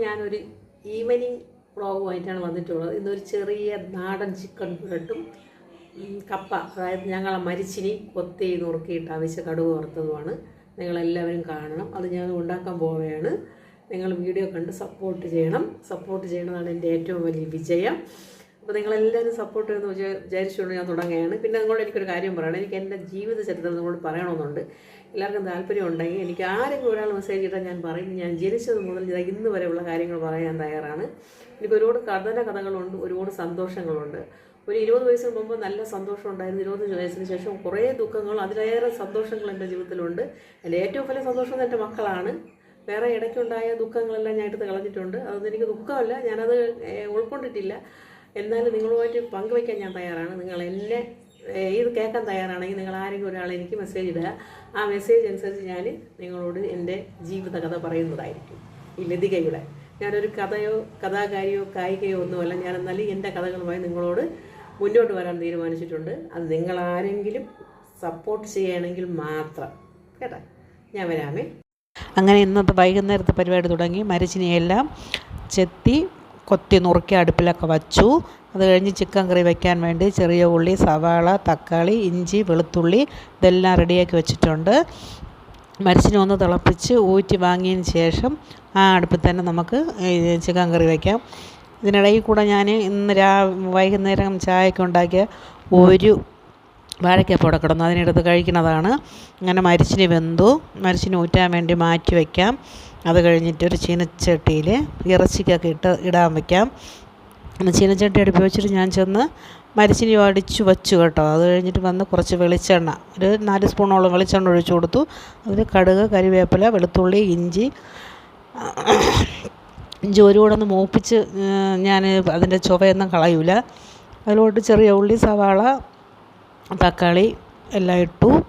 ഞാനൊരു ഈവനിങ് വ്ളോഗുമായിട്ടാണ് വന്നിട്ടുള്ളത്. ഇന്നൊരു ചെറിയ നാടൻ ചിക്കൻ ബ്രെഡും കപ്പ. അതായത് ഞങ്ങളെ മരിച്ചിനി കൊത്തി നുറുക്കിയിട്ട് ആവശ്യ കടുവ് വറുത്തതുമാണ്. നിങ്ങളെല്ലാവരും കാണണം. അത് ഞാൻ ഉണ്ടാക്കാൻ പോവുകയാണ്. നിങ്ങൾ വീഡിയോ കണ്ട് സപ്പോർട്ട് ചെയ്യണം. സപ്പോർട്ട് ചെയ്യണതാണ് എന്റെ ഏറ്റവും വലിയ വിജയം. അപ്പോൾ നിങ്ങളെല്ലാവരും സപ്പോർട്ട് ചെയ്യുന്ന വിചാ- വിചാരിച്ചുകൊണ്ട് ഞാൻ തുടങ്ങുകയാണ്. പിന്നെ നിങ്ങളോട് എനിക്കൊരു കാര്യം പറയണം എനിക്ക് എന്റെ ജീവിത ചരിത്രം നിങ്ങളോട് പറയണമെന്നുണ്ട്. എല്ലാവർക്കും താല്പര്യം ഉണ്ടെങ്കിൽ എനിക്ക് ആരെങ്കിലും ഒരാൾ മെസ്സേജ് ഇട്ടാൽ ഞാൻ പറയും. ഞാൻ ജനിച്ചത് മുതൽ ഇന്ന് വരെയുള്ള കാര്യങ്ങൾ പറയാൻ തയ്യാറാണ്. എനിക്ക് ഒരുപാട് കഥന കഥകളുണ്ട് ഒരുപാട് സന്തോഷങ്ങളുണ്ട്. ഒരു ഇരുപത് വയസ്സിന് മുമ്പ് നല്ല സന്തോഷം ഉണ്ടായിരുന്നു. ഇരുപത് വയസ്സിന് ശേഷം കുറേ ദുഃഖങ്ങളും അതിലേറെ സന്തോഷങ്ങൾ എന്റെ ജീവിതത്തിലുണ്ട്. എന്റെ ഏറ്റവും വലിയ സന്തോഷം എന്റെ മക്കളാണ്. വേറെ ഇടയ്ക്കുണ്ടായ ദുഃഖങ്ങളെല്ലാം ഞാൻ എടുത്ത് കളഞ്ഞിട്ടുണ്ട്. അതൊന്നും എനിക്ക് ദുഃഖമല്ല. ഞാനത് ഉൾക്കൊണ്ടിട്ടില്ല. എന്നാലും നിങ്ങളുമായിട്ട് പങ്കുവയ്ക്കാൻ ഞാൻ തയ്യാറാണ്. നിങ്ങൾ എന്നെ ഇത് കേൾക്കാൻ തയ്യാറാണെങ്കിൽ നിങ്ങൾ ആരെങ്കിലും ഒരാൾ എനിക്ക് മെസ്സേജ് ഇടുക. ആ മെസ്സേജ് അനുസരിച്ച് ഞാൻ നിങ്ങളോട് എന്റെ ജീവിത കഥ പറയുന്നതായിരിക്കും. ഈ ലതികയുടെ. ഞാനൊരു കഥയോ കഥാകാരിയോ കായികയോ ഒന്നുമല്ല. ഞാൻ എന്നാലും എന്റെ കഥകളുമായി നിങ്ങളോട് മുന്നോട്ട് വരാൻ തീരുമാനിച്ചിട്ടുണ്ട്. അത് നിങ്ങൾ ആരെങ്കിലും സപ്പോർട്ട് ചെയ്യണമെങ്കിൽ മാത്രം. കേട്ടോ? ഞാൻ വരാമേ. അങ്ങനെ ഇന്നത്തെ വൈകുന്നേരത്തെ പരിപാടി തുടങ്ങി. മരിച്ചിനെയെല്ലാം ചെത്തി കൊത്തി നുറുക്കി അടുപ്പിലൊക്കെ വച്ചു. അത് കഴിഞ്ഞ് ചിക്കൻ കറി വെക്കാൻ വേണ്ടി ചെറിയ ഉള്ളി സവാള തക്കാളി ഇഞ്ചി വെളുത്തുള്ളി ഇതെല്ലാം റെഡിയാക്കി വെച്ചിട്ടുണ്ട്. മരിച്ചിനെ ഒന്ന് തിളപ്പിച്ച് ഊറ്റി വാങ്ങിയതിന് ശേഷം ആ അടുപ്പിൽ തന്നെ നമുക്ക് ചിക്കൻ കറി വയ്ക്കാം ഇതിനിടയിൽ കൂടെ ഞാൻ ഇന്ന് രാ വൈകുന്നേരം ചായയൊക്കെ ഉണ്ടാക്കിയ ഒരു വാഴക്കപ്പോടെ കിടന്നു. അതിനെടുത്ത് കഴിക്കുന്നതാണ്. അങ്ങനെ മരിച്ചിന് വെന്തു. മരിച്ചിന് ഊറ്റാൻ വേണ്ടി മാറ്റി വയ്ക്കാം അത് കഴിഞ്ഞിട്ട് ഒരു ചീനച്ചട്ടിയിൽ ഇറച്ചിക്കൊക്കെ ഇട്ട് ഇടാൻ വയ്ക്കാം ചീനച്ചട്ടി അടുപ്പി വെച്ചിട്ട് ഞാൻ ചെന്ന് മരിച്ചിനി അടിച്ചു വച്ചു കേട്ടോ. അത് കഴിഞ്ഞിട്ട് വന്ന് കുറച്ച് വെളിച്ചെണ്ണ ഒരു നാല് സ്പൂണോളം വെളിച്ചെണ്ണ ഒഴിച്ചു കൊടുത്തു. അതിൽ കടുക് കരിവേപ്പില വെളുത്തുള്ളി ഇഞ്ചി ഇഞ്ചി ഒരു കൂടെ ഒന്ന് മൂപ്പിച്ച് ഞാൻ അതിന്റെ ചുവയൊന്നും കളയൂല. അതിലോട്ട് ചെറിയ ഉള്ളി സവാള തക്കാളി എല്ലാം ഇട്ടു.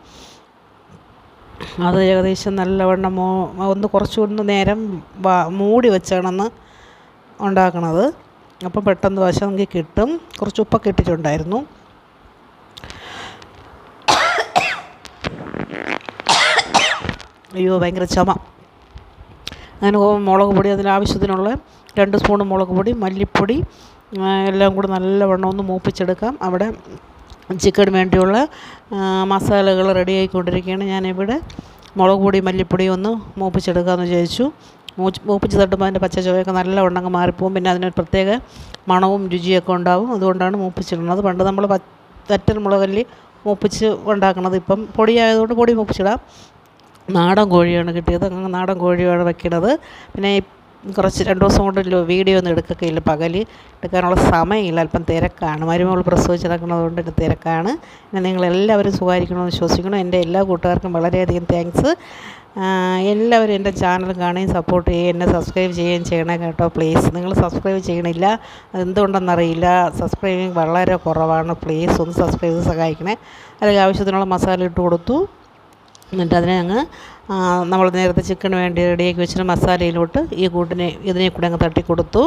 അത് ഏകദേശം നല്ലവണ്ണം ഒന്ന് കുറച്ചുകൂടി നേരം മൂടി വെച്ചാണെന്ന് ഉണ്ടാക്കണത്. അപ്പം പെട്ടെന്ന് വശമെങ്കിൽ കിട്ടും. കുറച്ച് ഉപ്പൊക്കെ ഇട്ടിട്ടുണ്ടായിരുന്നു. അയ്യോ ഭയങ്കര ചമ. അങ്ങനെ മുളക് പൊടി അതിൽ ആവശ്യത്തിനുള്ള രണ്ട് സ്പൂൺ മുളക് പൊടി മല്ലിപ്പൊടി എല്ലാം കൂടി നല്ലവണ്ണം ഒന്ന് മൂപ്പിച്ചെടുക്കാം. അവിടെ ചിക്കന് വേണ്ടിയുള്ള മസാലകൾ റെഡി ആയിക്കൊണ്ടിരിക്കുകയാണ്. ഞാനിവിടെ മുളക് പൊടി മല്ലിപ്പൊടി ഒന്ന് മൂപ്പിച്ചെടുക്കാമെന്ന് വിചാരിച്ചു. മൂച്ച് മൂപ്പിച്ച് തട്ടുമ്പോൾ അതിന്റെ പച്ച ചുവയൊക്കെ നല്ല അങ്ങ് മാറിപ്പോവും. പിന്നെ അതിനൊരു പ്രത്യേക മണവും രുചിയൊക്കെ ഉണ്ടാവും. അതുകൊണ്ടാണ് മൂപ്പിച്ചിടുന്നത്. പണ്ട് നമ്മൾ വറ്റൽ മുളകല്ലി മൂപ്പിച്ച് ഉണ്ടാക്കണത്. ഇപ്പം പൊടിയായതുകൊണ്ട് പൊടി മൂപ്പിച്ചിടാം. നാടൻ കോഴിയാണ് കിട്ടിയത്. അങ്ങനെ നാടൻ കോഴിയാണ് വെക്കണത്. പിന്നെ കുറച്ച് രണ്ട് ദിവസം കൊണ്ട് വീഡിയോ ഒന്നും എടുക്കുകയില്ല പകൽ എടുക്കാനുള്ള സമയമില്ല. അല്പം തിരക്കാണ്. മരുമകൾ പ്രസവിച്ച് നടക്കുന്നത് കൊണ്ട് എന്റെ തിരക്കാണ്. പിന്നെ നിങ്ങളെല്ലാവരും സുഖമായിരിക്കണമെന്ന് വിശ്വസിക്കണം എന്റെ എല്ലാ കൂട്ടുകാർക്കും വളരെയധികം താങ്ക്സ് എല്ലാവരും എന്റെ ചാനൽ കാണുകയും സപ്പോർട്ട് ചെയ്യുകയും എന്നെ സബ്സ്ക്രൈബ് ചെയ്യുകയും ചെയ്യണേ കേട്ടോ പ്ലീസ് നിങ്ങൾ സബ്സ്ക്രൈബ് ചെയ്യണില്ല? എന്തുകൊണ്ടെന്നറിയില്ല സബ്സ്ക്രൈബിങ് വളരെ കുറവാണ്. പ്ലീസ് ഒന്ന് സബ്സ്ക്രൈബ് സഹായിക്കണേ. അല്ലെങ്കിൽ ആവശ്യത്തിനുള്ള മസാല ഇട്ട് കൊടുത്തു. എന്നിട്ട് അതിനെ അങ്ങ് നമ്മൾ നേരത്തെ ചിക്കന് വേണ്ടി റെഡിയാക്കി വെച്ചിട്ട് മസാലയിലോട്ട് ഈ കൂട്ടിനെ ഇതിനെ കൂടെ അങ്ങ് തട്ടി കൊടുത്തു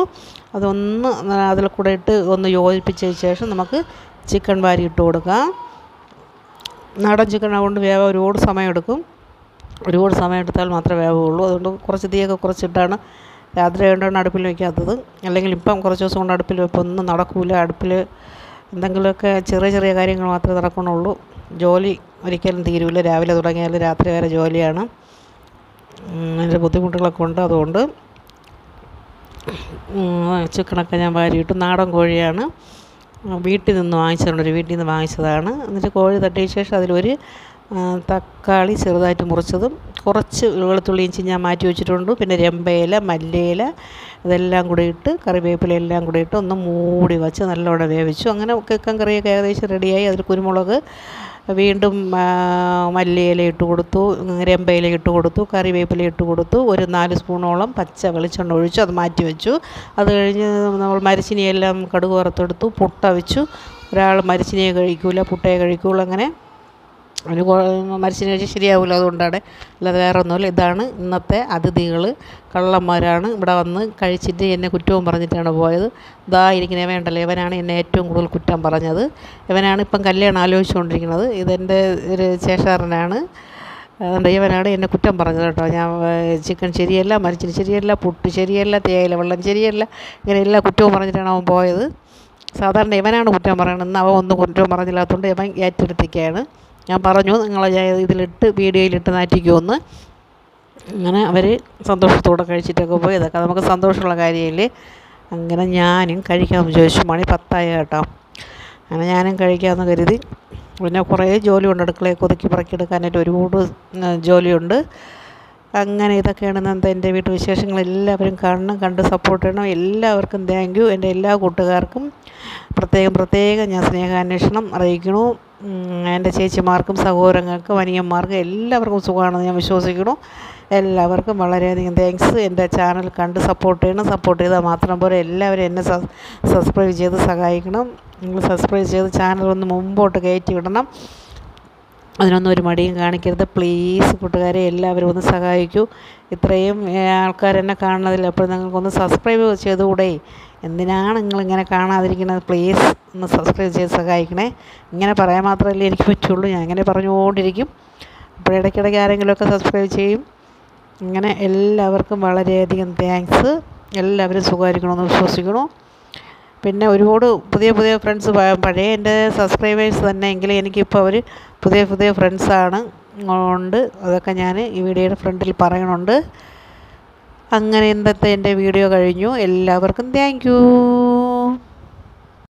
അതൊന്ന് അതിൽ കൂടെ ഇട്ട് ഒന്ന് യോജിപ്പിച്ചതിന് ശേഷം നമുക്ക് ചിക്കൻ വാരി ഇട്ട് കൊടുക്കാം. നാടൻ ചിക്കൻ അതുകൊണ്ട് വേവാൻ ഒരുപാട് സമയം എടുക്കും ഒരുപാട് സമയം എടുത്താൽ മാത്രമേ വേവുള്ളൂ. അതുകൊണ്ട് കുറച്ച് തീയൊക്കെ കുറച്ചിട്ടാണ് രാത്രി ആയതുകൊണ്ടാണ് അടുപ്പിൽ വയ്ക്കാത്തത് അല്ലെങ്കിൽ ഇപ്പം കുറച്ച് ദിവസം കൊണ്ട് അടുപ്പിൽ വെപ്പം ഒന്നും നടക്കില്ല അടുപ്പിൽ എന്തെങ്കിലുമൊക്കെ ചെറിയ ചെറിയ കാര്യങ്ങൾ മാത്രമേ നടക്കണുള്ളൂ ജോലി ഒരിക്കലും തീരില്ല രാവിലെ തുടങ്ങിയാൽ രാത്രി വരെ ജോലിയാണ്. അതിന്റെ ബുദ്ധിമുട്ടുകളൊക്കെ ഉണ്ട് അതുകൊണ്ട്. ചിക്കണൊക്കെ ഞാൻ വാരിയിട്ടു നാടൻ കോഴിയാണ്. വീട്ടിൽ നിന്ന് വാങ്ങിച്ചതുകൊണ്ട് ഒരു വീട്ടിൽ നിന്ന് വാങ്ങിച്ചതാണ്. എന്നിട്ട് കോഴി തട്ടിയ ശേഷം അതിലൊരു തക്കാളി ചെറുതായിട്ട് മുറിച്ചതും കുറച്ച് വെളുത്തുള്ളി ഇഞ്ചി ഞാൻ മാറ്റി വെച്ചിട്ടുണ്ട്. പിന്നെ രമ്പയില മല്ലിയില ഇതെല്ലാം കൂടി ഇട്ട് കറിവേപ്പില എല്ലാം കൂടി ഇട്ട് ഒന്ന് മൂടി വച്ച് നല്ലോണം വേവിച്ചു. അങ്ങനെ കിക്കൻ കറിയൊക്കെ ഏകദേശം റെഡിയായി. അതിൽ കുരുമുളക് വീണ്ടും മല്ലിയില ഇട്ട് കൊടുത്തു രമ്പയില ഇട്ട് കൊടുത്തു കറിവേപ്പില ഇട്ട് കൊടുത്തു. ഒരു നാല് സ്പൂണോളം പച്ച വെളിച്ചെണ്ണ ഒഴിച്ചു അത് മാറ്റി വെച്ചു. അത് കഴിഞ്ഞ് നമ്മൾ മരച്ചിനിയെല്ലാം കടുക് വറുത്തെടുത്തു പുട്ട വെച്ചു. ഒരാൾ മരച്ചിനിയെ കഴിക്കൂല പുട്ടയെ കഴിക്കൂല അങ്ങനെ അതിന് മരിച്ചിന് കഴിച്ചാൽ ശരിയാവില്ല അതുകൊണ്ടാണ്. അല്ലാതെ വേറെ ഒന്നുമില്ല ഇതാണ് ഇന്നത്തെ അതിഥികൾ കള്ളന്മാരാണ് ഇവിടെ വന്ന് കഴിച്ചിട്ട് എന്നെ കുറ്റവും പറഞ്ഞിട്ടാണ് പോയത്. ഇതാ ഇരിക്കുന്നേ ഇവനുണ്ടല്ലോ ഇവനാണ് എന്നെ ഏറ്റവും കൂടുതൽ കുറ്റം പറഞ്ഞത്. ഇവനാണ് ഇപ്പം കല്യാണം ആലോചിച്ചുകൊണ്ടിരിക്കുന്നത്. ഇതെന്റെ ഒരു ചേഷാറിനാണ് അതുകൊണ്ട് ഇവനാണ് എന്നെ കുറ്റം പറഞ്ഞത് കേട്ടോ. ഞാൻ ചിക്കൻ ശരിയല്ല മരിച്ചിന് ശരിയല്ല പുട്ട് ശരിയല്ല തേയില വെള്ളം ശരിയല്ല ഇങ്ങനെ എല്ലാ കുറ്റവും പറഞ്ഞിട്ടാണ് അവൻ പോയത്. സാധാരണ ഇവനാണ് കുറ്റം പറയണമെന്ന് അവൻ ഒന്നും കുറ്റം പറഞ്ഞില്ലാത്തതുകൊണ്ട് ഇവൻ ഏറ്റെടുത്തിരിക്കുകയാണ്. ഞാൻ പറഞ്ഞു നിങ്ങളെ ഞാൻ ഇതിലിട്ട് വീഡിയോയിലിട്ട് നാറ്റിക്കുമെന്ന്. അങ്ങനെ അവർ സന്തോഷത്തോടെ കഴിച്ചിട്ടൊക്കെ പോയി. അതൊക്കെ നമുക്ക് സന്തോഷമുള്ള കാര്യമില്ലേ? അങ്ങനെ ഞാനും കഴിക്കാമെന്ന് ചോദിച്ചു മണി പത്തായ കേട്ടോ. അങ്ങനെ ഞാനും കഴിക്കാമെന്ന് കരുതി. പിന്നെ കുറേ ജോലിയുണ്ട് അടുക്കളയിൽ ഒതുക്കി പറക്കിയെടുക്കാനായിട്ട് ഒരുപാട് ജോലിയുണ്ട്. അങ്ങനെ ഇതൊക്കെയാണ് ഇന്നത്തെ എന്റെ വീട്ടു വിശേഷങ്ങൾ. എല്ലാവരും കാണണം കണ്ട് സപ്പോർട്ട് ചെയ്യണം എല്ലാവർക്കും താങ്ക് യു എന്റെ എല്ലാ കൂട്ടുകാർക്കും പ്രത്യേകം പ്രത്യേകം ഞാൻ സ്നേഹാന്വേഷണം അറിയിക്കണു എന്റെ ചേച്ചിമാർക്കും സഹോദരങ്ങൾക്കും അനിയന്മാർക്കും എല്ലാവർക്കും സുഖമാണെന്ന് ഞാൻ വിശ്വസിക്കുന്നു. എല്ലാവർക്കും വളരെയധികം താങ്ക്സ് എന്റെ ചാനൽ കണ്ട് സപ്പോർട്ട് ചെയ്യണം. സപ്പോർട്ട് ചെയ്താൽ മാത്രം പോലെ എല്ലാവരും എന്നെ സബ്സ്ക്രൈബ് ചെയ്ത് സഹായിക്കണം. നിങ്ങൾ സബ്സ്ക്രൈബ് ചെയ്ത് ചാനൽ ഒന്ന് മുമ്പോട്ട് കയറ്റി വിടണം. അതിനൊന്നും ഒരു മടിയും കാണിക്കരുത്. പ്ലീസ് കൂട്ടുകാരെ എല്ലാവരും ഒന്ന് സഹായിക്കൂ. ഇത്രയും ആൾക്കാർ എന്നെ കാണുന്നതിൽ അപ്പോൾ നിങ്ങൾക്കൊന്ന് സബ്സ്ക്രൈബ് ചെയ്തുകൂടെ? എന്തിനാണ് നിങ്ങളിങ്ങനെ കാണാതിരിക്കുന്നത്? പ്ലീസ് ഒന്ന് സബ്സ്ക്രൈബ് ചെയ്ത് സഹായിക്കണേ. ഇങ്ങനെ പറയാൻ മാത്രമല്ലേ എനിക്ക് പറ്റുള്ളൂ. ഞാൻ ഇങ്ങനെ പറഞ്ഞുകൊണ്ടിരിക്കും. അപ്പോൾ ഇടയ്ക്കിടയ്ക്ക് ആരെങ്കിലുമൊക്കെ സബ്സ്ക്രൈബ് ചെയ്യും. ഇങ്ങനെ എല്ലാവർക്കും വളരെയധികം താങ്ക്സ് എല്ലാവരും സുഖമായിരിക്കണമെന്ന് വിശ്വസിക്കണു പിന്നെ ഒരുപാട് പുതിയ പുതിയ ഫ്രണ്ട്സ് പഴയ എന്റെ സബ്സ്ക്രൈബേഴ്സ് തന്നെ എങ്കിലും എനിക്കിപ്പോൾ അവർ പുതിയ പുതിയ ഫ്രണ്ട്സാണ് ഉണ്ട്. അതൊക്കെ ഞാൻ ഈ വീഡിയോയുടെ ഫ്രണ്ടിൽ പറയണുണ്ട്. അങ്ങനെ ഇന്നത്തെ എന്റെ വീഡിയോ കഴിഞ്ഞു. എല്ലാവർക്കും താങ്ക്